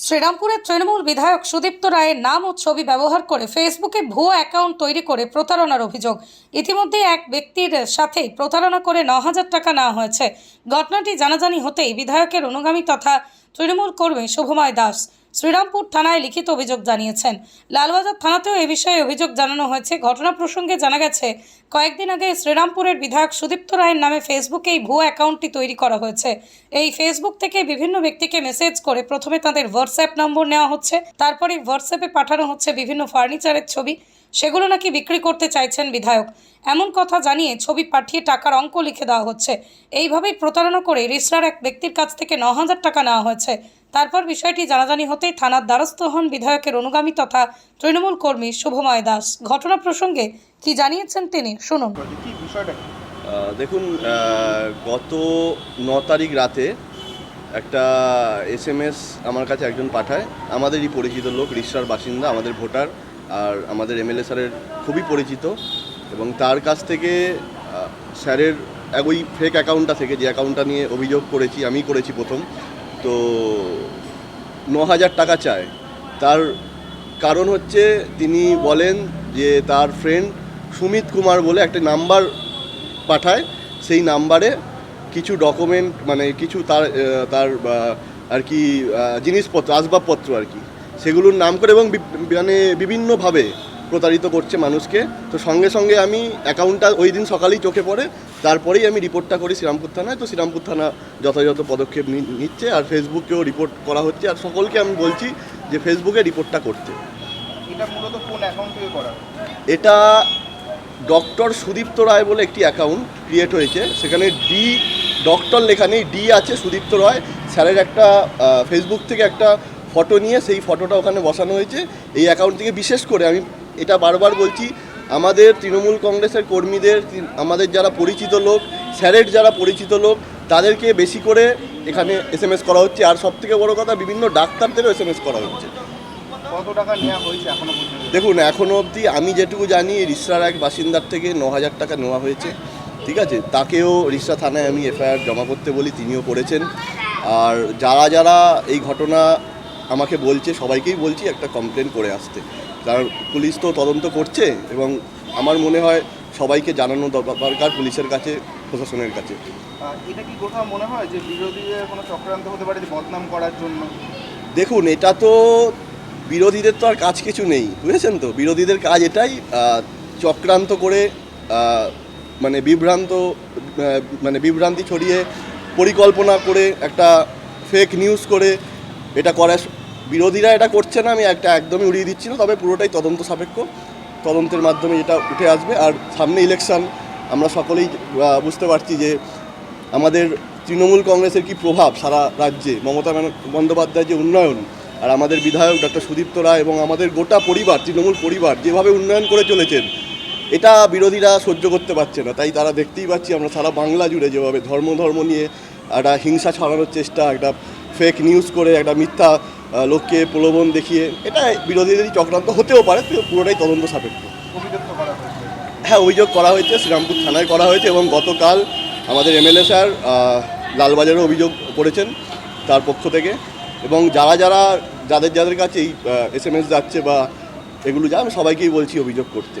শ্রীরামপুরের তৃণমূল বিধায়ক সুদীপ্ত রায়ের নাম ও ছবি ব্যবহার করে ফেসবুকে ভুয়া অ্যাকাউন্ট তৈরি করে প্রতারণার অভিযোগ। ইতিমধ্যে এক ব্যক্তির সাথেই প্রতারণা করে ন হাজার টাকা নেওয়া হয়েছে। ঘটনাটি জানাজানি হতেই বিধায়কের অনুগামী তথা তৃণমূল কর্মী শুভময় দাস শ্রীরামপুর থানায় লিখিত অভিযোগ জানিয়েছেন। লালবাজার থানাতেও এ বিষয়ে অভিযোগ জানানো হয়েছে। ঘটনা প্রসঙ্গে জানা গেছে, কয়েকদিন আগে শ্রীরামপুরের বিধায়ক সুদীপ্ত রায়ের নামে ফেসবুকে এই ভুয়ো অ্যাকাউন্টটি তৈরি করা হয়েছে। এই ফেসবুক থেকে বিভিন্ন ব্যক্তিকে মেসেজ করে প্রথমে তাদের হোয়াটসঅ্যাপ নম্বর নেওয়া হচ্ছে, তারপরে হোয়াটসঅ্যাপে পাঠানো হচ্ছে বিভিন্ন ফার্নিচারের ছবি। সেগুলো নাকি বিক্রি করতে চাইছেন বিধায়ক। এমন কথা জানিয়ে ছবি পাঠিয়ে টাকার অঙ্ক লিখে দেওয়া হচ্ছে। এইভাবেই প্রতারণা করে রিসরার এক ব্যক্তির কাছ থেকে ন হাজার টাকা নেওয়া হয়েছে। তারপর বিষয়টি জানাজানি হতেই থানার দ্বারস্থ হন বিধায়কের অনুগামী তথা তৃণমূল কর্মী শুভময় দাস। ঘটনা প্রসঙ্গে কি জানিয়েছেন তিনি শুনুন। দেখুন গত ন তারিখ রাতে একটা এস এম এস আমার কাছে একজন পাঠায়। আমাদেরই পরিচিত লোক রিসার বাসিন্দা আমাদের ভোটার আর আমাদের এমএলএ স্যারের খুবই পরিচিত এবং তার কাছ থেকে স্যারের এক ওই ফেক অ্যাকাউন্টটা থেকে যে অ্যাকাউন্টটা নিয়ে অভিযোগ করেছি আমি করেছি প্রথম তো ন হাজার টাকা চায়। তার কারণ হচ্ছে তিনি বলেন যে তার ফ্রেন্ড সুমিত কুমার বলে একটা নাম্বার পাঠায়। সেই নাম্বারে কিছু ডকুমেন্ট মানে কিছু তার তার আর কি জিনিসপত্র, আসবাবপত্র আর কি, সেগুলোর নাম করে এবং মানে বিভিন্নভাবে প্রতারিত করছে মানুষকে। তো সঙ্গে সঙ্গে আমি অ্যাকাউন্টটা ওই দিন সকালেই চোখে পড়ে তারপরেই আমি রিপোর্টটা করি শ্রীরামপুর থানায়। তো শ্রীরামপুর থানা যথাযথ পদক্ষেপ নিচ্ছে আর ফেসবুকেও রিপোর্ট করা হচ্ছে। আর সকলকে আমি বলছি যে ফেসবুকে রিপোর্টটা করতে। এটা মূলত কোন অ্যাকাউন্ট থেকে করা? এটা ডক্টর সুদীপ্ত রায় বলে একটি অ্যাকাউন্ট ক্রিয়েট হয়েছে। সেখানে ডি ডক্টর লেখা নেই ডি আছে সুদীপ্ত রায়। স্যারের একটা ফেসবুক থেকে একটা ফটো নিয়ে সেই ফটোটা ওখানে বসানো হয়েছে। এই অ্যাকাউন্ট থেকে বিশেষ করে আমি এটা বারবার বলছি আমাদের তৃণমূল কংগ্রেসের কর্মীদের আমাদের যারা পরিচিত লোক স্যারের যারা পরিচিত লোক তাদেরকে বেশি করে এখানে এস এম এস করা হচ্ছে। আর সব থেকে বড় কথা বিভিন্ন ডাক্তারদেরও এস এম এস করা হচ্ছে। কত টাকা নেওয়া হয়েছে এখনও দেখুন এখনও অবধি আমি যেটুকু জানি রিসরার এক বাসিন্দার থেকে ন হাজার টাকা নেওয়া হয়েছে। ঠিক আছে? তাকেও রিসরা থানায় আমি এফআইআর জমা করতে বলি তিনিও করেছেন। আর যারা যারা এই ঘটনা আমাকে বলছে সবাইকেই বলছি একটা কমপ্লেন করে আসতে। কারণ পুলিশ তো তদন্ত করছে এবং আমার মনে হয় সবাইকে জানানো দরকার পুলিশের কাছে প্রশাসনের কাছে। এটা কি কোথাও মনে হয় যে বিরোধীদের কোনো চক্রান্ত হতে পারে বদনাম করার জন্য? দেখুন এটা তো বিরোধীদের তো আর কাজ কিছু নেই বুঝেছেন তো? বিরোধীদের কাজ এটাই চক্রান্ত করে মানে বিভ্রান্ত মানে বিভ্রান্তি ছড়িয়ে পরিকল্পনা করে একটা ফেক নিউজ করে এটা করা বিরোধীরা এটা করছে না, আমি একটা একদমই উড়িয়ে দিচ্ছি না, তবে পুরোটাই তদন্ত সাপেক্ষ। তদন্তের মাধ্যমে এটা উঠে আসবে। আর সামনে ইলেকশন আমরা সকলেই বুঝতে পারছি যে আমাদের তৃণমূল কংগ্রেসের কি প্রভাব সারা রাজ্যে। মমতা বন্দ্যোপাধ্যায়ের যে উন্নয়ন, আর আমাদের বিধায়ক ডক্টর সুদীপ্ত রায় এবং আমাদের গোটা পরিবার, তৃণমূল পরিবার, যেভাবে উন্নয়ন করে চলেছেন, এটা বিরোধীরা সহ্য করতে পারছে না। তাই তারা দেখতেই পাচ্ছি আমরা সারা বাংলা জুড়ে যেভাবে ধর্ম ধর্ম নিয়ে একটা হিংসা ছড়ানোর চেষ্টা, একটা ফেক নিউজ করে, একটা মিথ্যা লোককে প্রলোভন দেখিয়ে এটা বিরোধীদেরই চক্রান্ত হতেও পারে পুরোটাই তদন্ত সাপেক্ষ। হ্যাঁ অভিযোগ করা হয়েছে শ্রীরামপুর থানায় করা হয়েছে এবং গতকাল আমাদের এমএলএ স্যার লালবাজারে অভিযোগ করেছেন তার পক্ষ থেকে। এবং যারা যারা যাদের যাদের কাছে এই এস এম এস যাচ্ছে বা এগুলো যা আমি সবাইকেই বলছি অভিযোগ করতে।